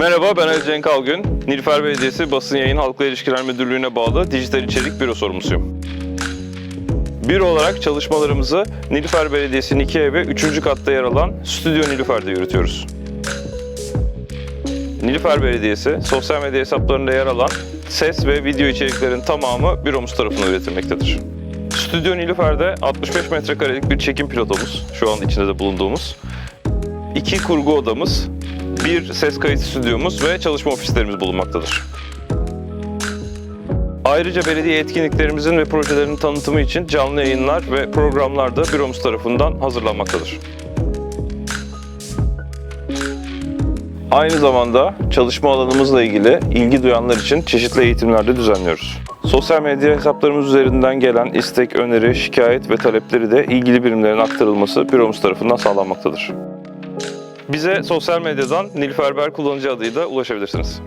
Merhaba ben Ali Cenk Algün. Nilüfer Belediyesi Basın Yayın Halkla İlişkiler Müdürlüğü'ne bağlı dijital içerik büro sorumlusuyum. Büro olarak çalışmalarımızı Nilüfer Belediyesi'nin 2 evi 3. katta yer alan Stüdyo Nilüfer'de yürütüyoruz. Nilüfer Belediyesi sosyal medya hesaplarında yer alan ses ve video içeriklerin tamamı büromuz tarafından üretilmektedir. Stüdyo Nilüfer'de 65 metrekarelik bir çekim pilotomuz, şu an içinde de bulunduğumuz, iki kurgu odamız, bir ses kayıt stüdyomuz ve çalışma ofislerimiz bulunmaktadır. Ayrıca belediye etkinliklerimizin ve projelerinin tanıtımı için canlı yayınlar ve programlar da büromuz tarafından hazırlanmaktadır. Aynı zamanda çalışma alanımızla ilgili ilgi duyanlar için çeşitli eğitimler de düzenliyoruz. Sosyal medya hesaplarımız üzerinden gelen istek, öneri, şikayet ve talepleri de ilgili birimlerin aktarılması büromuz tarafından sağlanmaktadır. Bize sosyal medyadan Nilüfer Ber kullanıcı adıyla ulaşabilirsiniz.